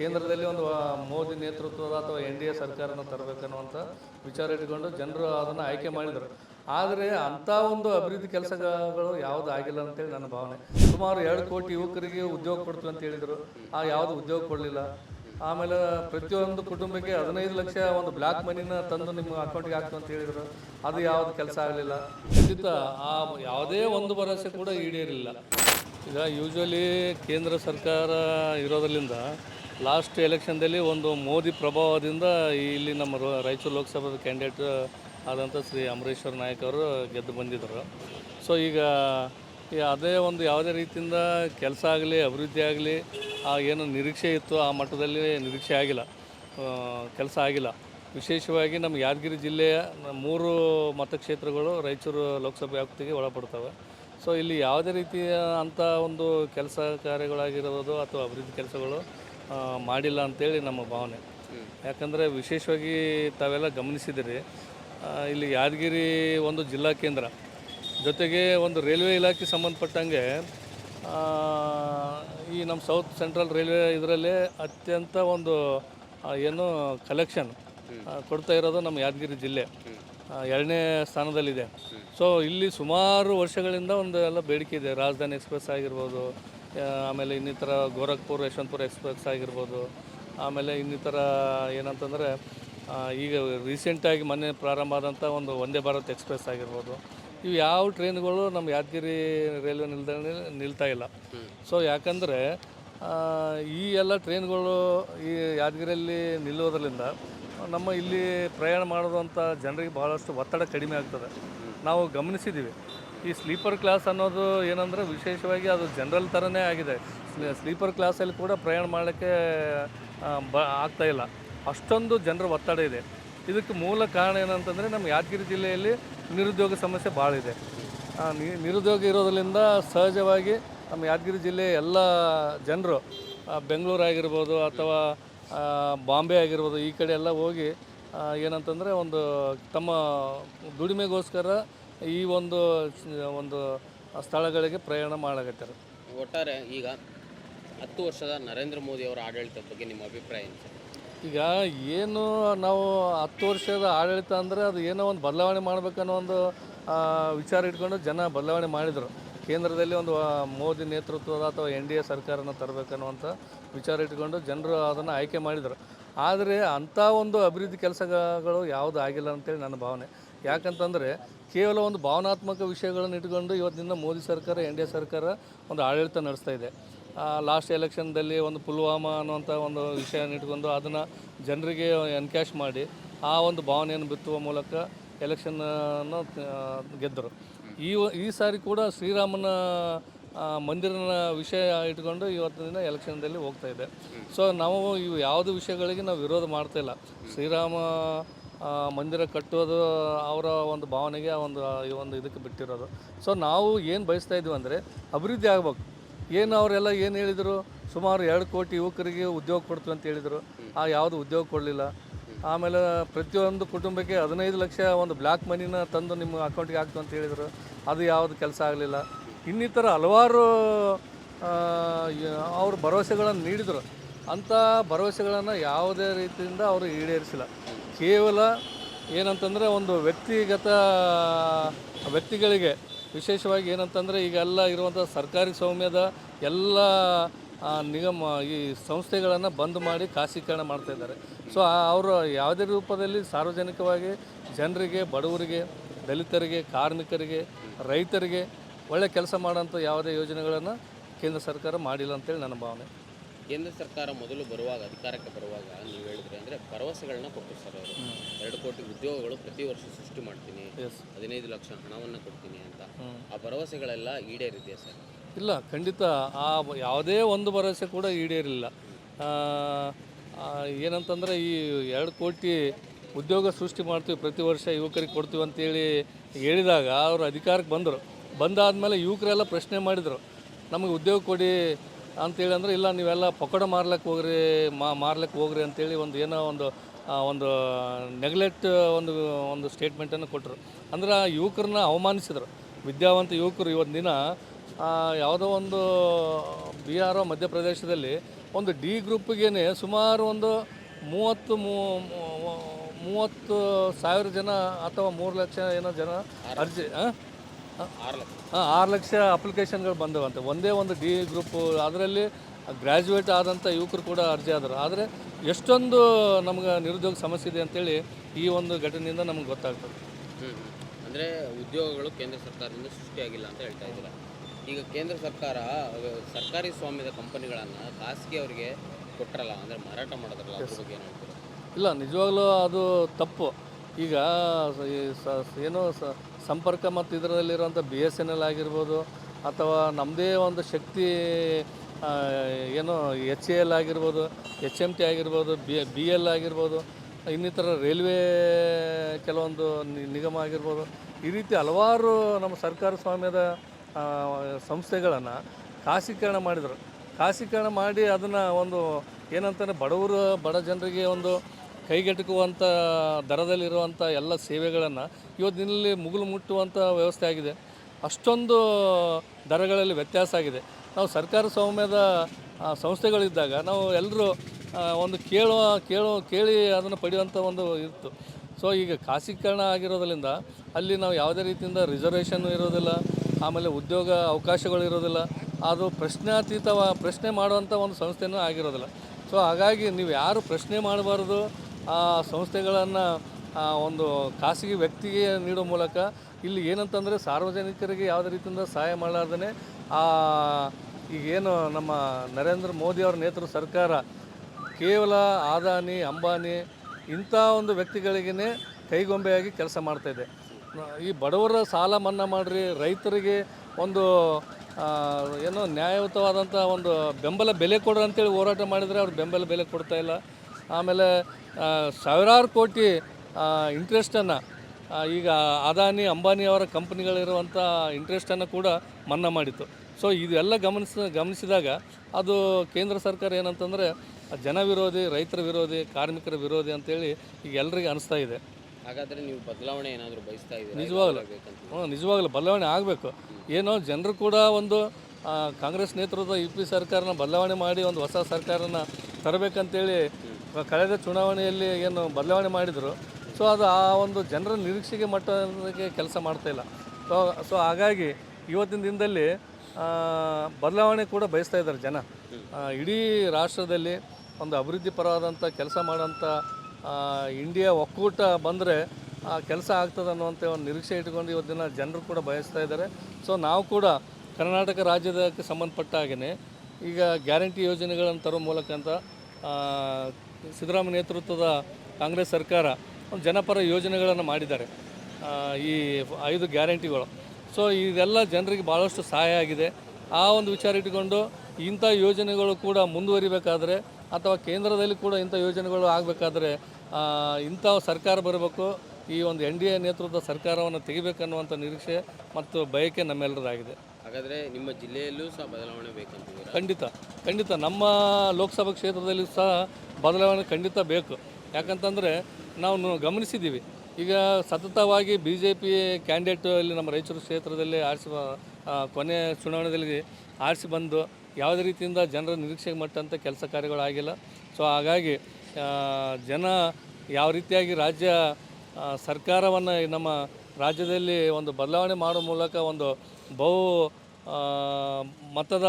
ಕೇಂದ್ರದಲ್ಲಿ ಒಂದು ಮೋದಿ ನೇತೃತ್ವದ ಅಥವಾ ಎನ್ ಡಿ ಎ ಸರ್ಕಾರನ ತರಬೇಕನ್ನುವಂಥ ವಿಚಾರ ಇಟ್ಕೊಂಡು ಜನರು ಅದನ್ನು ಆಯ್ಕೆ ಮಾಡಿದರು. ಆದರೆ ಅಂಥ ಒಂದು ಅಭಿವೃದ್ಧಿ ಕೆಲಸಗಳು ಯಾವುದು ಆಗಿಲ್ಲ ಅಂತೇಳಿ ನನ್ನ ಭಾವನೆ. ಸುಮಾರು ಎರಡು ಕೋಟಿ ಯುವಕರಿಗೆ ಉದ್ಯೋಗ ಕೊಡ್ತೀವಿ ಅಂತ ಹೇಳಿದರು. ಆ ಯಾವುದು ಉದ್ಯೋಗ ಕೊಡಲಿಲ್ಲ. ಆಮೇಲೆ ಪ್ರತಿಯೊಂದು ಕುಟುಂಬಕ್ಕೆ ಹದಿನೈದು ಲಕ್ಷ ಒಂದು ಬ್ಲ್ಯಾಕ್ ಮನಿನ ತಂದು ನಿಮ್ಮ ಅಕೌಂಟ್ಗೆ ಹಾಕ್ತು ಅಂತ ಹೇಳಿದರು. ಅದು ಯಾವುದು ಕೆಲಸ ಆಗಲಿಲ್ಲ. ಖಂಡಿತ ಆ ಯಾವುದೇ ಒಂದು ಭರವಸೆ ಕೂಡ ಈಡೇರಿಲ್ಲ. ಈಗ ಯೂಶ್ವಲಿ ಕೇಂದ್ರ ಸರ್ಕಾರ ಇರೋದ್ರಿಂದ ಲಾಸ್ಟ್ ಎಲೆಕ್ಷನ್ದಲ್ಲಿ ಒಂದು ಮೋದಿ ಪ್ರಭಾವದಿಂದ ಇಲ್ಲಿ ನಮ್ಮ ರಾಯಚೂರು ಲೋಕಸಭಾದ ಕ್ಯಾಂಡಿಡೇಟ್ ಆದಂಥ ಶ್ರೀ ಅಮರೇಶ್ವರ ನಾಯಕ್ ಅವರು ಗೆದ್ದು ಬಂದಿದ್ದರು. ಸೊ ಈಗ ಅದೇ ಒಂದು ಯಾವುದೇ ರೀತಿಯಿಂದ ಕೆಲಸ ಆಗಲಿ, ಅಭಿವೃದ್ಧಿ ಆಗಲಿ, ಆ ಏನು ನಿರೀಕ್ಷೆ ಇತ್ತು, ಆ ಮಟ್ಟದಲ್ಲಿ ನಿರೀಕ್ಷೆ ಆಗಿಲ್ಲ. ಕೆಲಸ ಆಗಿಲ್ಲ. ವಿಶೇಷವಾಗಿ ನಮ್ಮ ಯಾದಗಿರಿ ಜಿಲ್ಲೆಯ ಮೂರು ಮತಕ್ಷೇತ್ರಗಳು ರಾಯಚೂರು ಲೋಕಸಭೆ ವ್ಯಾಪ್ತಿಗೆ ಒಳಪಡ್ತವೆ. ಸೊ ಇಲ್ಲಿ ಯಾವುದೇ ರೀತಿಯ ಅಂಥ ಒಂದು ಕೆಲಸ ಕಾರ್ಯಗಳಾಗಿರ್ಬೋದು ಅಥವಾ ಅಭಿವೃದ್ಧಿ ಕೆಲಸಗಳು ಮಾಡಿಲ್ಲ ಅಂತೇಳಿ ನಮ್ಮ ಭಾವನೆ. ಯಾಕಂದರೆ ವಿಶೇಷವಾಗಿ ತಾವೆಲ್ಲ ಗಮನಿಸಿದಿರಿ ಇಲ್ಲಿ ಯಾದಗಿರಿ ಒಂದು ಜಿಲ್ಲಾ ಕೇಂದ್ರ, ಜೊತೆಗೆ ಒಂದು ರೈಲ್ವೆ ಇಲಾಖೆ ಸಂಬಂಧಪಟ್ಟಂಗೆ ಈ ನಮ್ಮ ಸೌತ್ ಸೆಂಟ್ರಲ್ ರೈಲ್ವೆ ಇದರಲ್ಲೇ ಅತ್ಯಂತ ಒಂದು ಏನು ಕಲೆಕ್ಷನ್ ಕೊಡ್ತಾ ಇರೋದು ನಮ್ಮ ಯಾದಗಿರಿ ಜಿಲ್ಲೆ ಎರಡನೇ ಸ್ಥಾನದಲ್ಲಿದೆ. ಸೊ ಇಲ್ಲಿ ಸುಮಾರು ವರ್ಷಗಳಿಂದ ಒಂದು ಎಲ್ಲ ಬೇಡಿಕೆ ಇದೆ. ರಾಜಧಾನಿ ಎಕ್ಸ್ಪ್ರೆಸ್ ಆಗಿರ್ಬೋದು ಆಮೇಲೆ ಇನ್ನಿತರ ಗೋರಖ್ಪುರ್, ಯಶವಂತಪುರ ಎಕ್ಸ್ಪ್ರೆಸ್ ಆಗಿರ್ಬೋದು. ಆಮೇಲೆ ಇನ್ನಿತರ ಏನಂತಂದರೆ ಈಗ ರೀಸೆಂಟಾಗಿ ಮೊನ್ನೆ ಪ್ರಾರಂಭ ಆದಂಥ ಒಂದು ವಂದೇ ಭಾರತ್ ಎಕ್ಸ್ಪ್ರೆಸ್ ಆಗಿರ್ಬೋದು. ಇವು ಯಾವ ಟ್ರೈನ್ಗಳು ನಮ್ಮ ಯಾದಗಿರಿ ರೈಲ್ವೆ ನಿಲ್ದಾಣ ನಿಲ್ತಾ ಇಲ್ಲ. ಸೊ ಯಾಕಂದರೆ ಈ ಎಲ್ಲ ಟ್ರೈನ್ಗಳು ಈ ಯಾದಗಿರಿಯಲ್ಲಿ ನಿಲ್ಲೋದ್ರಿಂದ ನಮ್ಮ ಇಲ್ಲಿ ಪ್ರಯಾಣ ಮಾಡೋದಂಥ ಜನರಿಗೆ ಭಾಳಷ್ಟು ಒತ್ತಡ ಕಡಿಮೆ ಆಗ್ತದೆ. ನಾವು ಗಮನಿಸಿದ್ದೀವಿ ಈ ಸ್ಲೀಪರ್ ಕ್ಲಾಸ್ ಅನ್ನೋದು ಏನಂದರೆ ವಿಶೇಷವಾಗಿ ಅದು ಜನರಲ್ ಥರನೇ ಆಗಿದೆ. ಸ್ಲೀಪರ್ ಕ್ಲಾಸಲ್ಲಿ ಕೂಡ ಪ್ರಯಾಣ ಮಾಡೋಕ್ಕೆ ಬ ಇಲ್ಲ. ಅಷ್ಟೊಂದು ಜನರ ಒತ್ತಡ ಇದೆ. ಇದಕ್ಕೆ ಮೂಲ ಕಾರಣ ಏನಂತಂದರೆ ನಮ್ಮ ಯಾದಗಿರಿ ಜಿಲ್ಲೆಯಲ್ಲಿ ನಿರುದ್ಯೋಗ ಸಮಸ್ಯೆ ಭಾಳ ಇದೆ. ನಿರುದ್ಯೋಗ ಇರೋದ್ರಿಂದ ಸಹಜವಾಗಿ ನಮ್ಮ ಯಾದಗಿರಿ ಜಿಲ್ಲೆಯ ಎಲ್ಲ ಜನರು ಬೆಂಗಳೂರು ಆಗಿರ್ಬೋದು ಅಥವಾ ಬಾಂಬೆ ಆಗಿರ್ಬೋದು ಈ ಕಡೆ ಎಲ್ಲ ಹೋಗಿ ಏನಂತಂದರೆ ಒಂದು ತಮ್ಮ ದುಡಿಮೆಗೋಸ್ಕರ ಈ ಒಂದು ಒಂದು ಸ್ಥಳಗಳಿಗೆ ಪ್ರಯಾಣ ಮಾಡಕತ್ತಾರೆ. ಒಟ್ಟಾರೆ ಈಗ ಹತ್ತು ವರ್ಷದ ನರೇಂದ್ರ ಮೋದಿ ಅವರ ಆಡಳಿತದ ಬಗ್ಗೆ ನಿಮ್ಮ ಅಭಿಪ್ರಾಯ ಏನು ಸರ್? ಈಗ ಏನು ನಾವು ಹತ್ತು ವರ್ಷದ ಆಡಳಿತ ಅಂದರೆ ಅದು ಏನೋ ಒಂದು ಬದಲಾವಣೆ ಮಾಡಬೇಕನ್ನೋ ಒಂದು ವಿಚಾರ ಇಟ್ಕೊಂಡು ಜನ ಬದಲಾವಣೆ ಮಾಡಿದರು. ಕೇಂದ್ರದಲ್ಲಿ ಒಂದು ಮೋದಿ ನೇತೃತ್ವದ ಅಥವಾ ಎನ್ ಡಿ ಎ ಸರ್ಕಾರನ ತರಬೇಕನ್ನುವಂಥ ವಿಚಾರ ಇಟ್ಕೊಂಡು ಜನರು ಅದನ್ನು ಆಯ್ಕೆ ಮಾಡಿದರು. ಆದರೆ ಅಂಥ ಒಂದು ಅಭಿವೃದ್ಧಿ ಕೆಲಸಗಳು ಯಾವುದು ಆಗಿಲ್ಲ ಅಂತೇಳಿ ನನ್ನ ಭಾವನೆ. ಯಾಕಂತಂದರೆ ಕೇವಲ ಒಂದು ಭಾವನಾತ್ಮಕ ವಿಷಯಗಳನ್ನು ಇಟ್ಕೊಂಡು ಇವತ್ತಿನ ಮೋದಿ ಸರ್ಕಾರ, ಎನ್ ಡಿ ಎ ಸರ್ಕಾರ ಒಂದು ಆಡಳಿತ ನಡೆಸ್ತಾ ಇದೆ. ಲಾಸ್ಟ್ ಎಲೆಕ್ಷನ್ದಲ್ಲಿ ಒಂದು ಪುಲ್ವಾಮಾ ಅನ್ನುವಂಥ ಒಂದು ವಿಷಯನ ಇಟ್ಕೊಂಡು ಅದನ್ನು ಜನರಿಗೆ ಎನ್ಕ್ಯಾಶ್ ಮಾಡಿ ಆ ಒಂದು ಭಾವನೆಯನ್ನು ಬಿತ್ತುವ ಮೂಲಕ ಎಲೆಕ್ಷನ್ನ ಗೆದ್ದರು. ಈ ಈ ಸಾರಿ ಕೂಡ ಶ್ರೀರಾಮನ ಮಂದಿರನ ವಿಷಯ ಇಟ್ಕೊಂಡು ಇವತ್ತಿನ ದಿನ ಎಲೆಕ್ಷನ್ದಲ್ಲಿ ಹೋಗ್ತಾ ಇದೆ. ಸೊ ನಾವು ಇವು ಯಾವುದೇ ವಿಷಯಗಳಿಗೆ ನಾವು ವಿರೋಧ ಮಾಡ್ತಾ ಇಲ್ಲ. ಶ್ರೀರಾಮ ಮಂದಿರ ಕಟ್ಟೋದು ಅವರ ಒಂದು ಭಾವನೆಗೆ ಒಂದು, ಈ ಒಂದು ಇದಕ್ಕೆ ಬಿಟ್ಟಿರೋದು. ಸೊ ನಾವು ಏನು ಬಯಸ್ತಾ ಇದ್ದೀವಿ ಅಂದರೆ ಅಭಿವೃದ್ಧಿ ಆಗಬೇಕು. ಏನು ಅವರೆಲ್ಲ ಏನು ಹೇಳಿದರು? ಸುಮಾರು ಎರಡು ಕೋಟಿ ಯುವಕರಿಗೆ ಉದ್ಯೋಗ ಕೊಡ್ತೀವಿ ಅಂತ ಹೇಳಿದರು. ಆ ಯಾವುದು ಉದ್ಯೋಗ ಕೊಡಲಿಲ್ಲ. ಆಮೇಲೆ ಪ್ರತಿಯೊಂದು ಕುಟುಂಬಕ್ಕೆ ಹದಿನೈದು ಲಕ್ಷ ಒಂದು ಬ್ಲ್ಯಾಕ್ ಮನಿನ ತಂದು ನಿಮ್ಮ ಅಕೌಂಟ್ಗೆ ಹಾಕ್ತು ಅಂತ ಹೇಳಿದರು. ಅದು ಯಾವುದು ಕೆಲಸ ಆಗಲಿಲ್ಲ. ಇನ್ನಿತರ ಹಲವಾರು ಅವರು ಭರವಸೆಗಳನ್ನು ನೀಡಿದರು. ಅಂಥ ಭರವಸೆಗಳನ್ನು ಯಾವುದೇ ರೀತಿಯಿಂದ ಅವರು ಈಡೇರಿಸಿಲ್ಲ. ಕೇವಲ ಏನಂತಂದರೆ ಒಂದು ವ್ಯಕ್ತಿಗತ, ವ್ಯಕ್ತಿಗಳಿಗೆ ವಿಶೇಷವಾಗಿ ಏನಂತಂದರೆ ಈಗೆಲ್ಲ ಇರುವಂಥ ಸರ್ಕಾರಿ ಸ್ವಾಮ್ಯದ ಎಲ್ಲ ನಿಗಮ, ಈ ಸಂಸ್ಥೆಗಳನ್ನು ಬಂದ್ ಮಾಡಿ ಖಾಸೀಕರಣ ಮಾಡ್ತಾಯಿದ್ದಾರೆ ಸೊ ಅವರು ಯಾವುದೇ ರೂಪದಲ್ಲಿ ಸಾರ್ವಜನಿಕವಾಗಿ ಜನರಿಗೆ, ಬಡವರಿಗೆ, ದಲಿತರಿಗೆ, ಕಾರ್ಮಿಕರಿಗೆ, ರೈತರಿಗೆ ಒಳ್ಳೆ ಕೆಲಸ ಮಾಡೋಂಥ ಯಾವುದೇ ಯೋಜನೆಗಳನ್ನು ಕೇಂದ್ರ ಸರ್ಕಾರ ಮಾಡಿಲ್ಲ ಅಂತೇಳಿ ನನ್ನ ಭಾವನೆ. ಕೇಂದ್ರ ಸರ್ಕಾರ ಮೊದಲು ಬರುವಾಗ ಅಧಿಕಾರಕ್ಕೆ ಬರುವಾಗ ನೀವು ಹೇಳಿದ್ರೆ ಅಂದರೆ ಭರವಸೆಗಳನ್ನ ಕೊಟ್ಟರು ಸರ್ ಅವರು. ಎರಡು ಕೋಟಿ ಉದ್ಯೋಗಗಳು ಪ್ರತಿ ವರ್ಷ ಸೃಷ್ಟಿ ಮಾಡ್ತೀನಿ. ಹದಿನೈದು ಲಕ್ಷ ಹಣವನ್ನು ಕೊಡ್ತೀನಿ ಅಂತ. ಆ ಭರವಸೆಗಳೆಲ್ಲ ಈಡೇರಿದೆಯಾ ಸರ್? ಇಲ್ಲ ಖಂಡಿತ ಆ ಯಾವುದೇ ಒಂದು ಭರವಸೆ ಕೂಡ ಈಡೇರಿಲ್ಲ. ಏನಂತಂದ್ರೆ ಈ ಎರಡು ಕೋಟಿ ಉದ್ಯೋಗ ಸೃಷ್ಟಿ ಮಾಡ್ತೀವಿ ಪ್ರತಿ ವರ್ಷ ಯುವಕರಿಗೆ ಕೊಡ್ತೀವಿ ಅಂತೇಳಿ ಹೇಳಿದಾಗ ಅವರು ಅಧಿಕಾರಕ್ಕೆ ಬಂದರು. ಬಂದಾದಮೇಲೆ ಯುವಕರೆಲ್ಲ ಪ್ರಶ್ನೆ ಮಾಡಿದರು. ನಮಗೆ ಉದ್ಯೋಗ ಕೊಡಿ ಅಂತೇಳಿ ಅಂದರೆ, ಇಲ್ಲ, ನೀವೆಲ್ಲ ಪಕೋಡ ಮಾರ್ಲಿಕ್ಕೆ ಹೋಗ್ರಿ ಮಾರ್ಲಕ್ಕೆ ಹೋಗ್ರಿ ಅಂತೇಳಿ ಒಂದು ಏನೋ ಒಂದು ಒಂದು ನೆಗ್ಲೆಕ್ಟ್ ಒಂದು ಒಂದು ಸ್ಟೇಟ್ಮೆಂಟನ್ನು ಕೊಟ್ಟರು ಅಂದ್ರೆ ಯುವಕರನ್ನ ಅವಮಾನಿಸಿದರು. ವಿದ್ಯಾವಂತ ಯುವಕರು ಇವತ್ತು ದಿನ ಯಾವುದೋ ಒಂದು ಬಿಹಾರ, ಮಧ್ಯಪ್ರದೇಶದಲ್ಲಿ ಒಂದು ಡಿ ಗ್ರೂಪ್ಗೇನೆ ಸುಮಾರು ಒಂದು ಮೂವತ್ತು ಮೂವತ್ತು ಸಾವಿರ ಜನ ಅಥವಾ ಮೂರು ಲಕ್ಷ ಏನೋ ಜನ ಅರ್ಜಿ ಹಾಂ ಆರು ಲಕ್ಷ ಹಾಂ ಆರು ಲಕ್ಷ ಅಪ್ಲಿಕೇಶನ್ಗಳು ಬಂದವಂತೆ. ಒಂದೇ ಒಂದು ಡಿ ಗ್ರೂಪ್ ಅದರಲ್ಲಿ ಗ್ರ್ಯಾಜುಯೇಟ್ ಆದಂಥ ಯುವಕರು ಕೂಡ ಅರ್ಜಿ ಆದರು. ಆದರೆ ಎಷ್ಟೊಂದು ನಮ್ಗೆ ನಿರುದ್ಯೋಗ ಸಮಸ್ಯೆ ಇದೆ ಅಂತೇಳಿ ಈ ಒಂದು ಘಟನೆಯಿಂದ ನಮ್ಗೆ ಗೊತ್ತಾಗ್ತದೆ. ಹ್ಞೂ ಅಂದರೆ ಉದ್ಯೋಗಗಳು ಕೇಂದ್ರ ಸರ್ಕಾರದಿಂದ ಸೃಷ್ಟಿಯಾಗಿಲ್ಲ ಅಂತ ಹೇಳ್ತಾ ಇದ್ದೀರಾ? ಈಗ ಕೇಂದ್ರ ಸರ್ಕಾರ ಸರ್ಕಾರಿ ಸ್ವಾಮ್ಯದ ಕಂಪನಿಗಳನ್ನು ಖಾಸಗಿ ಅವರಿಗೆ ಕೊಟ್ಟರಲ್ಲ ಅಂದರೆ ಮಾರಾಟ ಮಾಡೋದ್ರಲ್ಲ ಅದ್ರ ಬಗ್ಗೆ ಏನು ಹೇಳ್ತೀರಾ? ಇಲ್ಲ ನಿಜವಾಗ್ಲೂ ಅದು ತಪ್ಪು. ಈಗ ಏನೋ ಸ- ಸಂಪರ್ಕ ಮತ್ತು ಇದರಲ್ಲಿರುವಂಥ ಬಿ ಎಸ್ ಎನ್ ಎಲ್ ಆಗಿರ್ಬೋದು ಅಥವಾ ನಮ್ಮದೇ ಒಂದು ಶಕ್ತಿ ಏನು ಎಚ್ ಎ ಎಲ್ ಆಗಿರ್ಬೋದು ಎಚ್ ಎಂ ಟಿ ಆಗಿರ್ಬೋದು ಬಿ ಬಿ ಎಲ್ ಆಗಿರ್ಬೋದು, ಇನ್ನಿತರ ರೈಲ್ವೆ ಕೆಲವೊಂದು ನಿಗಮ ಆಗಿರ್ಬೋದು, ಈ ರೀತಿ ಹಲವಾರು ನಮ್ಮ ಸರ್ಕಾರ ಸ್ವಾಮ್ಯದ ಸಂಸ್ಥೆಗಳನ್ನು ಖಾಸೀಕರಣ ಮಾಡಿದರು. ಖಾಸೀಕರಣ ಮಾಡಿ ಅದನ್ನು ಒಂದು ಏನಂತಾರೆ ಬಡವರು, ಬಡ ಜನರಿಗೆ ಒಂದು ಕೈಗೆಟುಕುವಂಥ ದರದಲ್ಲಿರುವಂಥ ಎಲ್ಲ ಸೇವೆಗಳನ್ನು ಇವತ್ತಿನಲ್ಲಿ ಮುಗಿಲು ಮುಟ್ಟುವಂಥ ವ್ಯವಸ್ಥೆ ಆಗಿದೆ. ಅಷ್ಟೊಂದು ದರಗಳಲ್ಲಿ ವ್ಯತ್ಯಾಸ ಆಗಿದೆ. ನಾವು ಸರ್ಕಾರ ಸ್ವಾಮ್ಯದ ಸಂಸ್ಥೆಗಳಿದ್ದಾಗ ನಾವು ಎಲ್ಲರೂ ಒಂದು ಕೇಳುವ ಕೇಳೋ ಕೇಳಿ ಅದನ್ನು ಪಡೆಯುವಂಥ ಒಂದು ಇತ್ತು. ಸೊ, ಈಗ ಖಾಸಗೀಕರಣ ಆಗಿರೋದ್ರಿಂದ ಅಲ್ಲಿ ನಾವು ಯಾವುದೇ ರೀತಿಯಿಂದ ರಿಸರ್ವೇಷನ್ ಇರೋದಿಲ್ಲ, ಆಮೇಲೆ ಉದ್ಯೋಗ ಅವಕಾಶಗಳು ಇರೋದಿಲ್ಲ, ಅದು ಪ್ರಶ್ನಾತೀತವ, ಪ್ರಶ್ನೆ ಮಾಡುವಂಥ ಒಂದು ಸಂಸ್ಥೆನೂ ಆಗಿರೋದಿಲ್ಲ. ಸೊ, ಹಾಗಾಗಿ ನೀವು ಯಾರು ಪ್ರಶ್ನೆ ಮಾಡಬಾರ್ದು ಆ ಸಂಸ್ಥೆಗಳನ್ನು ಒಂದು ಖಾಸಗಿ ವ್ಯಕ್ತಿಗೆ ನೀಡೋ ಮೂಲಕ ಇಲ್ಲಿ ಏನಂತಂದರೆ ಸಾರ್ವಜನಿಕರಿಗೆ ಯಾವುದೇ ರೀತಿಯಿಂದ ಸಹಾಯ ಮಾಡಲಾರ್ದೇ ಆ ಈಗೇನು ನಮ್ಮ ನರೇಂದ್ರ ಮೋದಿ ಅವರ ನೇತೃತ್ವ ಸರ್ಕಾರ ಕೇವಲ ಆದಾನಿ, ಅಂಬಾನಿ ಇಂಥ ಒಂದು ವ್ಯಕ್ತಿಗಳಿಗೇ ಕೈಗೊಂಬೆಯಾಗಿ ಕೆಲಸ ಮಾಡ್ತಾಯಿದೆ ಈ ಬಡವರ ಸಾಲ ಮನ್ನಾ ಮಾಡಿರಿ, ರೈತರಿಗೆ ಒಂದು ಏನೋ ನ್ಯಾಯಯುತವಾದಂಥ ಒಂದು ಬೆಂಬಲ ಬೆಲೆ ಕೊಡ್ರಿ ಅಂತೇಳಿ ಹೋರಾಟ ಮಾಡಿದರೆ ಅವ್ರು ಬೆಂಬಲ ಬೆಲೆ ಕೊಡ್ತಾ ಇಲ್ಲ. ಆಮೇಲೆ ಸಾವಿರಾರು ಕೋಟಿ ಇಂಟ್ರೆಸ್ಟನ್ನು ಈಗ ಅದಾನಿ ಅಂಬಾನಿ ಅವರ ಕಂಪ್ನಿಗಳಿರುವಂಥ ಇಂಟ್ರೆಸ್ಟನ್ನು ಕೂಡ ಮನ್ನಾ ಮಾಡಿತ್ತು. ಸೊ ಇದೆಲ್ಲ ಗಮನಿಸ ಗಮನಿಸಿದಾಗ ಅದು ಕೇಂದ್ರ ಸರ್ಕಾರ ಏನಂತಂದರೆ ಜನ ವಿರೋಧಿ ರೈತರ ವಿರೋಧಿ ಕಾರ್ಮಿಕರ ವಿರೋಧಿ ಅಂತೇಳಿ ಈಗ ಎಲ್ರಿಗೆ ಅನಿಸ್ತಾ ಇದೆ. ಹಾಗಾದರೆ ನೀವು ಬದಲಾವಣೆ ಏನಾದರೂ ಬಯಸ್ತಾ ಇದ್ದೀರಾ? ನಿಜವಾಗ್ಲೂ. ಹ್ಞೂ ನಿಜವಾಗ್ಲೂ ಬದಲಾವಣೆ ಆಗಬೇಕು. ಏನೋ ಜನರು ಕೂಡ ಒಂದು ಕಾಂಗ್ರೆಸ್ ನೇತೃತ್ವದ ಯು ಪಿ ಸರ್ಕಾರನ ಬದಲಾವಣೆ ಮಾಡಿ ಒಂದು ಹೊಸ ಸರ್ಕಾರನ ತರಬೇಕಂತೇಳಿ ಕಳೆದ ಚುನಾವಣೆಯಲ್ಲಿ ಏನು ಬದಲಾವಣೆ ಮಾಡಿದರು ಸೊ ಅದು ಆ ಒಂದು ಜನರ ನಿರೀಕ್ಷೆಗೆ ಮಟ್ಟಕ್ಕೆ ಕೆಲಸ ಮಾಡ್ತಾ ಇಲ್ಲ. ಸೊ ಸೊ ಹಾಗಾಗಿ ಇವತ್ತಿನ ದಿನದಲ್ಲಿ ಬದಲಾವಣೆ ಕೂಡ ಬಯಸ್ತಾ ಇದ್ದಾರೆ ಜನ. ಇಡೀ ರಾಷ್ಟ್ರದಲ್ಲಿ ಒಂದು ಅಭಿವೃದ್ಧಿ ಪರವಾದಂಥ ಕೆಲಸ ಮಾಡೋಂಥ ಇಂಡಿಯಾ ಒಕ್ಕೂಟ ಬಂದರೆ ಆ ಕೆಲಸ ಆಗ್ತದೆ ಅನ್ನುವಂಥ ಒಂದು ನಿರೀಕ್ಷೆ ಇಟ್ಕೊಂಡು ಇವತ್ತಿನ ಜನರು ಕೂಡ ಬಯಸ್ತಾ ಇದ್ದಾರೆ. ಸೊ ನಾವು ಕೂಡ ಕರ್ನಾಟಕ ರಾಜ್ಯದಕ್ಕೆ ಸಂಬಂಧಪಟ್ಟ ಹಾಗೆಯೇ ಈಗ ಗ್ಯಾರಂಟಿ ಯೋಜನೆಗಳನ್ನು ತರೋ ಮೂಲಕ ಅಂತ ಆ, ಸಿದ್ದರಾಮಯ್ಯ ನೇತೃತ್ವದ ಕಾಂಗ್ರೆಸ್ ಸರ್ಕಾರ ಒಂದು ಜನಪರ ಯೋಜನೆಗಳನ್ನು ಮಾಡಿದ್ದಾರೆ ಈ ಐದು ಗ್ಯಾರಂಟಿಗಳು. ಸೊ ಇದೆಲ್ಲ ಜನರಿಗೆ ಭಾಳಷ್ಟು ಸಹಾಯ ಆಗಿದೆ. ಆ ಒಂದು ವಿಚಾರ ಇಟ್ಟುಕೊಂಡು ಇಂಥ ಯೋಜನೆಗಳು ಕೂಡ ಮುಂದುವರಿಬೇಕಾದ್ರೆ ಅಥವಾ ಕೇಂದ್ರದಲ್ಲಿ ಕೂಡ ಇಂಥ ಯೋಜನೆಗಳು ಆಗಬೇಕಾದ್ರೆ ಇಂಥ ಸರ್ಕಾರ ಬರಬೇಕು. ಈ ಒಂದು ಎನ್ ಡಿ ಎ ನೇತೃತ್ವದ ಸರ್ಕಾರವನ್ನು ತೆಗಿಬೇಕನ್ನುವಂಥ ನಿರೀಕ್ಷೆ ಮತ್ತು ಬಯಕೆ ನಮ್ಮೆಲ್ಲರದಾಗಿದೆ. ಹಾಗಾದರೆ ನಿಮ್ಮ ಜಿಲ್ಲೆಯಲ್ಲೂ ಸಹ ಬದಲಾವಣೆ ಬೇಕಂತ ಖಂಡಿತ ಖಂಡಿತ. ನಮ್ಮ ಲೋಕಸಭಾ ಕ್ಷೇತ್ರದಲ್ಲಿ ಸಹ ಬದಲಾವಣೆ ಖಂಡಿತ ಬೇಕು. ಯಾಕಂತಂದರೆ ನಾವು ಗಮನಿಸಿದ್ದೀವಿ. ಈಗ ಸತತವಾಗಿ ಬಿ ಜೆ ಪಿ ಕ್ಯಾಂಡಿಡೇಟ್ ಇಲ್ಲಿ ನಮ್ಮ ರಾಯಚೂರು ಕ್ಷೇತ್ರದಲ್ಲಿ ಆರಿಸಿ ಕೊನೆ ಚುನಾವಣೆಯಲ್ಲಿ ಆರಿಸಿ ಬಂದು ಯಾವುದೇ ರೀತಿಯಿಂದ ಜನರ ನಿರೀಕ್ಷೆಗೆ ಮಟ್ಟಂಥ ಕೆಲಸ ಕಾರ್ಯಗಳು ಆಗಿಲ್ಲ. ಸೊ, ಹಾಗಾಗಿ ಜನ ಯಾವ ರೀತಿಯಾಗಿ ರಾಜ್ಯ ಸರ್ಕಾರವನ್ನು ನಮ್ಮ ರಾಜ್ಯದಲ್ಲಿ ಒಂದು ಬದಲಾವಣೆ ಮಾಡೋ ಮೂಲಕ ಒಂದು ಬಹು ಮತದ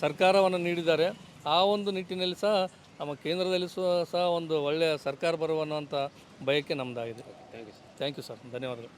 ಸರ್ಕಾರವನ್ನು ನೀಡಿದ್ದಾರೆ. ಆ ಒಂದು ನಿಟ್ಟಿನಲ್ಲಿ ಸಹ ನಮ್ಮ ಕೇಂದ್ರದಲ್ಲಿ ಸಹ ಸಹ ಒಂದು ಒಳ್ಳೆಯ ಸರ್ಕಾರ ಬರುವನ್ನುವಂಥ ಬಯಕೆ ನಮ್ಮದಾಗಿದೆ thank you sir thank you sir ಧನ್ಯವಾದಗಳು.